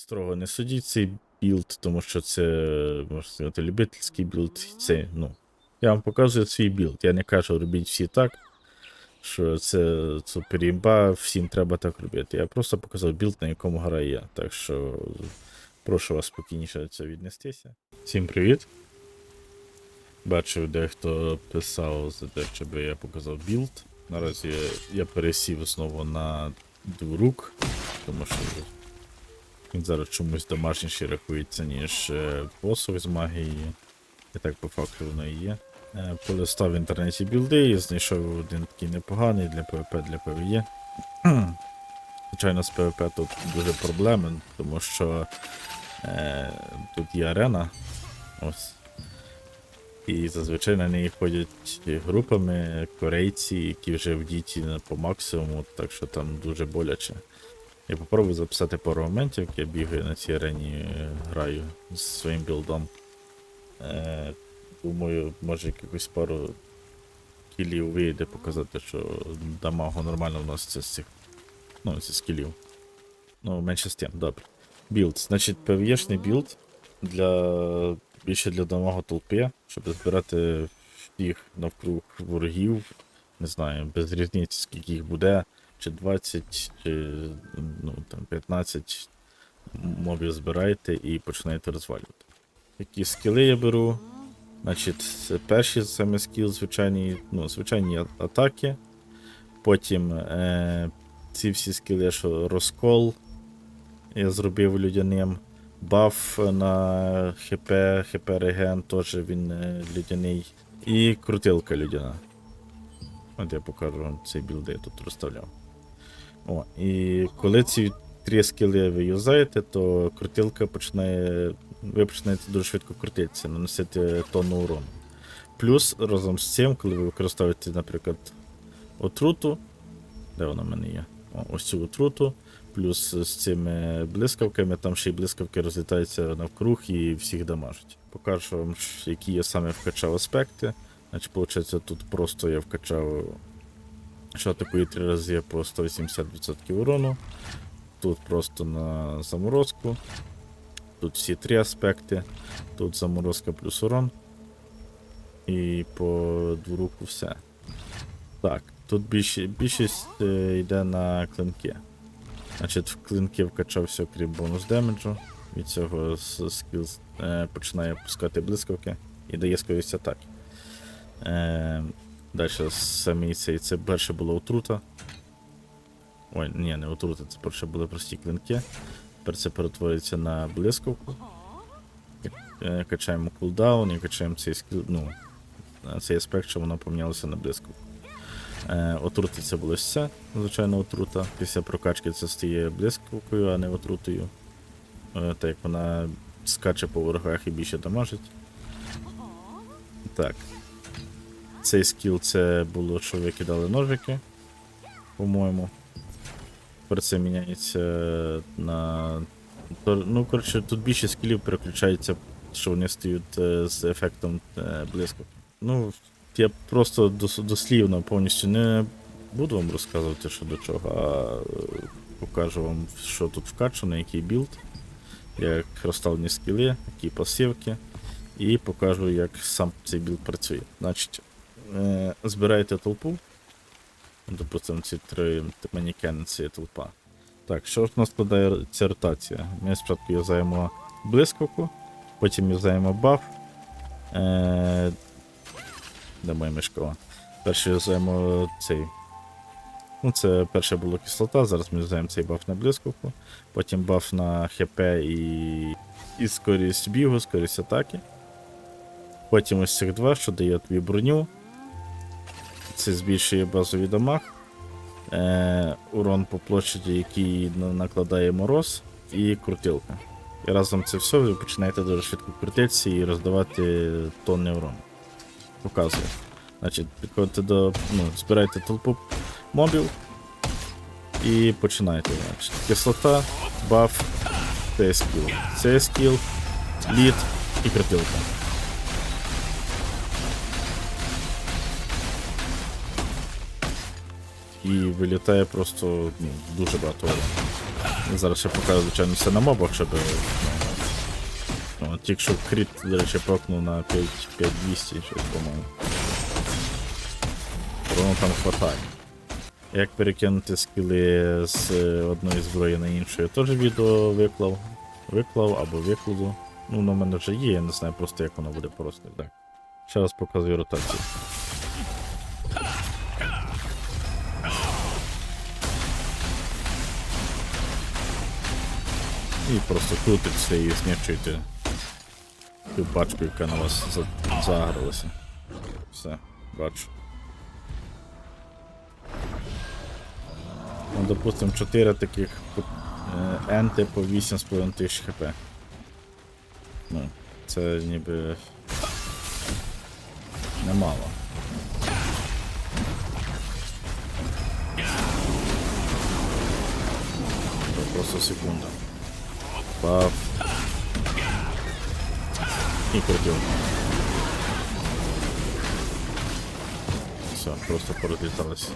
строго не судіть цей білд, тому що це, можна сказати, любительський білд. Це, ну, я вам показую свій білд. Я не кажу, робіть всі так, що це супер імба, всім треба так робити. Я просто показав білд, на якому граю я. Так що прошу вас спокійніше до цього віднестися. Всім привіт. Бачив, дехто писав за те, щоб я показав білд. Наразі я пересів знову на дворук, тому що він зараз чомусь домашніший рахується, ніж е, посох з магії. І так по факту воно і є. Е, Полистав в інтернеті білди і знайшов один такий непоганий для ПВП, для ПВЄ. Звичайно, з ПВП тут дуже проблеми, тому що е, тут є арена. Ось. І зазвичай на неї ходять групами корейці, які вже в діті по максимуму, так що там дуже боляче. Я попробую записати пару моментів, як я бігаю на цій арені, е, граю з своїм білдом. Е, думаю, може якихось пару кілів вийде показати, що дамагу нормально вноситься з цих. Ну, зі скілів. Ну, менше з тим, добре. Білд. Значить, PvE-шний білд для більше для дамагу толпи, щоб збирати всіх навкруг ворогів. Не знаю, без різниці, скільки їх буде, чи 20, чи ну, там, 15 мобів збираєте і починаєте розвалювати. Які скіли я беру? Значить, це перший саме скіл, звичайні, ну, звичайні атаки. Потім е, ці всі скіли, що розкол я зробив людяним. Баф на ХП, ХП реген, теж він е, людяний. І крутилка людяна. От я покажу вам цей білд, я тут розставляв. О, і коли ці три скіли ви юзаєте, то крутилка починає. Ви починаєте дуже швидко крутитися, наносити тонну урону. Плюс разом з цим, коли ви використовуєте, наприклад, отруту. Де вона в мене є? О, ось цю отруту. Плюс з цими блискавками, там ще й блискавки розлітаються навкруг і всіх дамажать. Покажу вам, які я саме вкачав аспекти. Значить, виходить, тут просто я вкачав, що атакує три рази по 180% урону. Тут просто на заморозку. Тут всі три аспекти. Тут заморозка плюс урон. І по двуруку все. Так, тут більше, більшість е, йде на клинки. Значить, в клинки вкачався крім бонус демеджу. Від цього скіл е, починає пускати блискавки і дає скорість атаки. Е, Далі самі цей, це перше було отрута. Ой, ні, не отрута, це перше були прості клинки. Тепер це перетворюється на блискавку. Е, Качаємо кулдаун і качаємо цей скіл, ну, е, цей аспект, що воно помінялося на блискавку. Е, отрути це було все, звичайно, отрута. Після прокачки це стає блискавкою, а не отрутою. Так як вона скаче по ворогах і більше дамажить. Так. Цей скіл це було, що ви кидали ножики, по-моєму. Тепер це міняється на. Ну, коротше, тут більше скілів переключається, що вони стають е, з ефектом е, блискавки. Ну, я просто дослівно повністю не буду вам розказувати, що до чого, а е, покажу вам, що тут вкачано, який білд, як розставлені скіли, які пасивки, і покажу, як сам цей білд працює. Значить, е, збираєте толпу. Допустимо, ці три манікени це є толпа. Так, що ж у нас складає ця ротація? Ми спочатку юзаємо блискавку, потім юзаємо баф. Е, де моя мишкова? Перше юзаємо цей. Ну, це перше було кислота, зараз ми юзаємо цей баф на блискавку, потім баф на ХП і, і скорість бігу, скорість атаки. Потім ось цих два, що дає тобі броню. Це збільшує базовий дамаг. Е, урон по площаді, який накладає мороз, і крутилка. І разом це все ви починаєте дуже швидко крутитися і роздавати тонни урону. Показую. Значить, підходите до. Ну, збирайте толпу мобів і починаєте. Значить, кислота, баф, це скіл. Це скіл, лід і крутилка. І вилітає просто ну, дуже багато. Зараз ще покажу, звичайно, все на мобах, щоб. Ну, тільки що кріт, до речі, покнув на 5 5200 щось, по-моєму. Воно там хватає. Як перекинути скіли з е, одної зброї на іншу, я теж відео виклав. Виклав або викладу. Ну, воно в мене вже є, я не знаю просто як воно буде просто. Так. Ще раз показую ротацію. І просто крутиться і знищуєте ту пачку, яка на вас за- загралася. Все, бачу. Ну, допустим, 4 таких енти по 8,5 тисяч хп. Ну, це ніби. Немало. Просто секунда. Пав. І крутив. Все, просто порозліталось.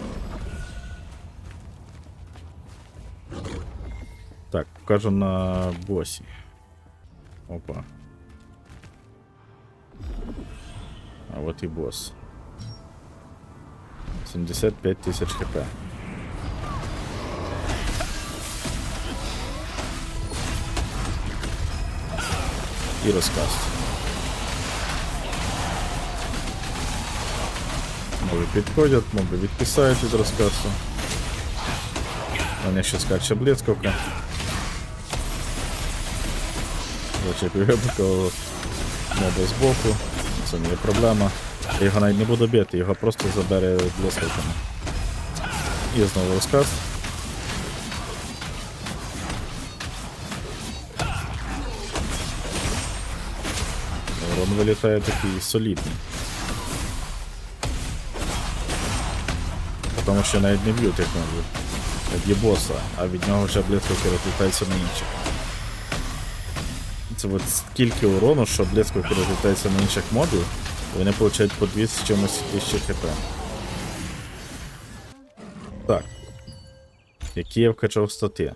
Так, покажу на босі. Опа. А вот і босс. 75 тисяч хп. І розказ. Моби підходять, моби відписають від розказу. У них ще скаче блискавка. Зачепив я такого моба збоку. Це не є проблема. Я його навіть не буду бити, його просто забере блискавками. І знову розказ. Урон вилітає такий солідний. Тому що навіть не б'ють як можу. Б'є боса, а від нього вже блискавки розлітаються на інших. Це от скільки урону, що блискавки розлітаються на інших мобів, вони получають по 200 чимось тисячі хп. Так. Які я вкачав стати?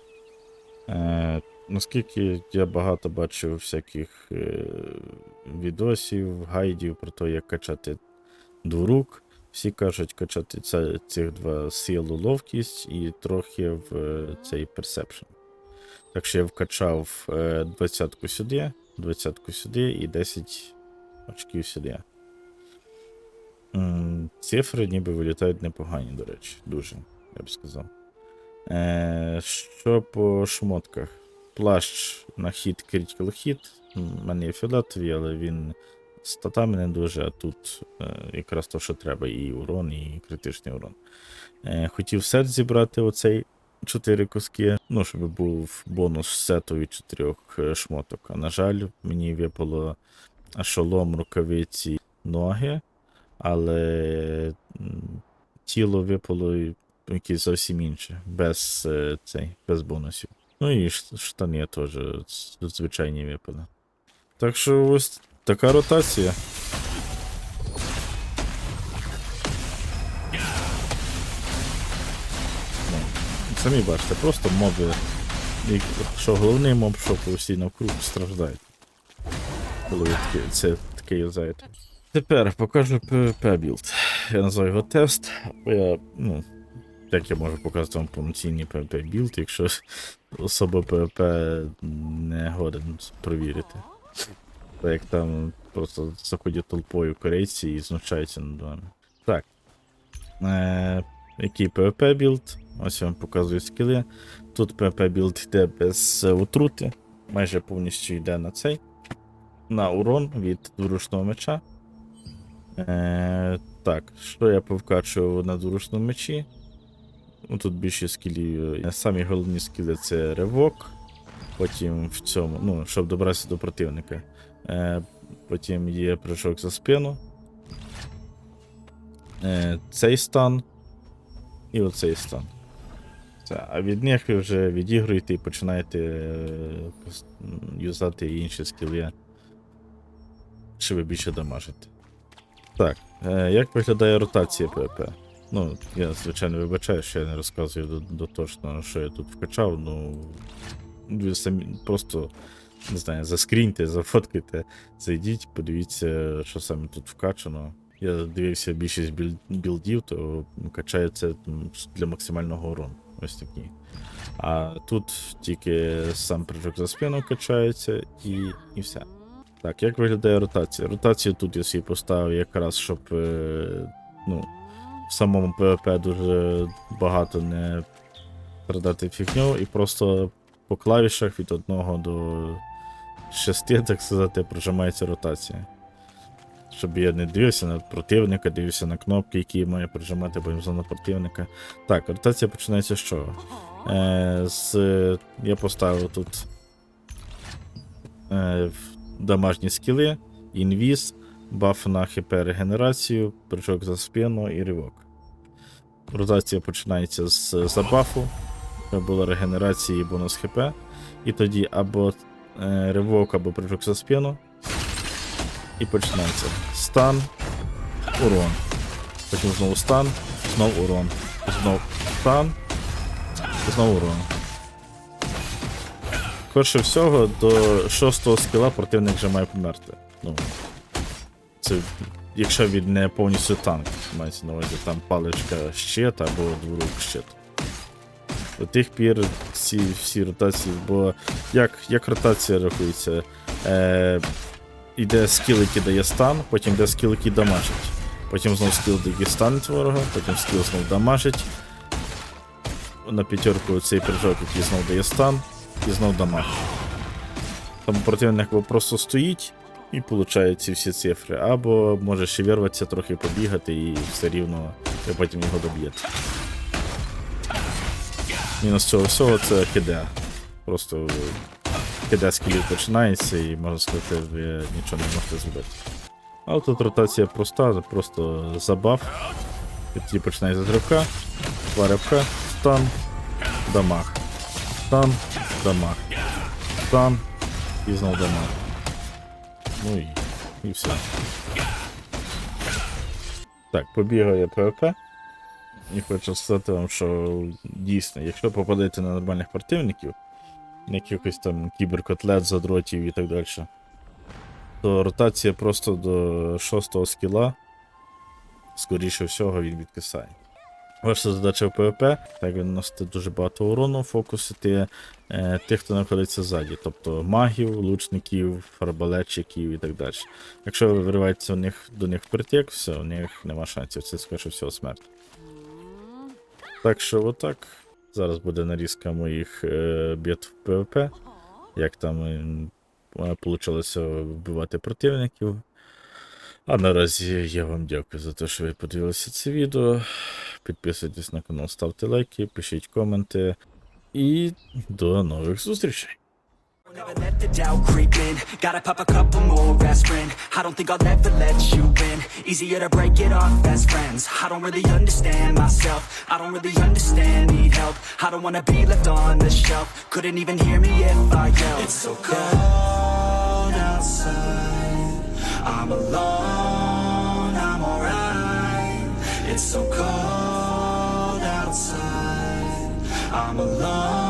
Наскільки я багато бачив всяких е, відосів, гайдів про те, як качати двурук. Всі кажуть качати це, цих два силу ловкість і трохи в е, цей персепшн. Так що я вкачав е, 20-ку сюди, 20-ку сюди і 10 очків сюди. М, Цифри ніби вилітають непогані, до речі, дуже, я б сказав. Е, що по шмотках? Плащ на хід Critical хід. У мене є фіолетовий, але він статами не дуже, а тут е, якраз то, що треба, і урон, і критичний урон. Е, хотів сет зібрати оцей 4 куски, ну, щоб був бонус сету від 4 шмоток. А на жаль, мені випало шолом, рукавиці, ноги, але тіло випало якесь зовсім інше, без, е, цей, без бонусів. Ну і штани теж звичайні випали. Так що ось така ротація. Ну, Самі бачите, просто моби. Що головний моб, що всі навкруг страждають. Коли це таке юзаєте. Тепер покажу PvP білд. Я назвав його тест, я, ну, як я можу показати вам повноцінний PvP білд, якщо особа PvP не годен провірити. Так як там просто заходять толпою корейці і знущаються над вами. Так. Е, який PvP білд? Ось я вам показую скіли. Тут PvP білд йде без е, отрути. Майже повністю йде на цей. На урон від дворучного меча. Е, так, що я повкачував на дворучному мечі? Ну, тут більше скілів. Е, Самі головні скіли це ривок. Потім в цьому, ну, щоб добратися до противника. Е, потім є прыжок за спину. Е, цей стан. І оцей стан. Це, а від них ви вже відігруєте і починаєте е, юзати інші скіли. Щоб більше дамажите. Так, е, як виглядає ротація ПВП? Ну, я звичайно вибачаю, що я не розказую до, до точно, що я тут вкачав, ну. Ви самі просто не знаю, заскріньте, зафоткайте, зайдіть, подивіться, що саме тут вкачано. Я дивився більшість біль- білдів, то качається для максимального урону. Ось такі. А тут тільки сам прыжок за спину качається і, і все. Так, як виглядає ротація? Ротацію тут я собі поставив якраз, щоб е, ну, в самому ПВП дуже багато не продати фігню і просто по клавішах від 1 до 6, так сказати, прожимається ротація. Щоб я не дивився на противника, дивився на кнопки, які має прижимати на противника. Так, ротація починається з чого? Е, з, я поставив тут е, домашні скіли, інвіз, баф на хп регенерацію, прыжок за спину і ривок. Ротація починається з забафу, щоб була регенерація і бонус хп. І тоді або е, ривок, або прыжок за спину. І починається стан, урон. Потім знову стан, знову урон. Знову стан, знову урон. Коротше всього, до шостого скіла противник вже має померти. Ну, це якщо він не повністю танк, мається на увазі там паличка щит або дворук щит. До тих пір ці всі ротації, бо як, як ротація рахується? Е, іде скіл, який дає стан, потім йде скіл, який дамажить. Потім знову скіл, який станеть ворога, потім скіл знову дамажить. На п'ятерку цей прыжок, який знову дає стан, і знову дамаг. Тому противник просто стоїть і получає ці всі цифри, або може ще вірватися, трохи побігати і все рівно ви потім його доб'єте. Мінус цього всього це КД. Просто КД скілів починається і можна сказати, ви нічого не можете зробити. А тут ротація проста, просто забав. Тоді починається з ривка, два ривка, стан, дамаг. Стан, дамаг. Стан і знову дамаг. Ну і, і все. Так, побігає ПВП. І хочу сказати вам, що дійсно, якщо попадаєте на нормальних противників, на якихось там кіберкотлет, задротів і так далі, то ротація просто до шостого скіла, скоріше всього, він відкисає. Ваша задача в ПВП, так він носити дуже багато урону, фокусити е, тих, хто знаходиться ззаді, тобто магів, лучників, арбалетчиків і так далі. Якщо ви вириваєтеся них, до них впритик, все, у них нема шансів, це скоріше всього смерть. Так що отак. Зараз буде нарізка моїх е, бід в ПВП. Як там е, вбивати противників. А наразі я вам дякую за те, що ви подивилися це відео. Підписуйтесь на канал, ставте лайки, пишіть коменти. І до нових зустрічей! Never let the doubt creep in. Gotta pop a couple more aspirin. I don't think I'll ever let you in. Easier to break it off best friends. I don't really understand myself. I don't really understand, need help. I don't wanna be left on the shelf. Couldn't even hear me if I yelled. It's so cold outside. I'm alone, I'm alright. It's so cold. I'm alone,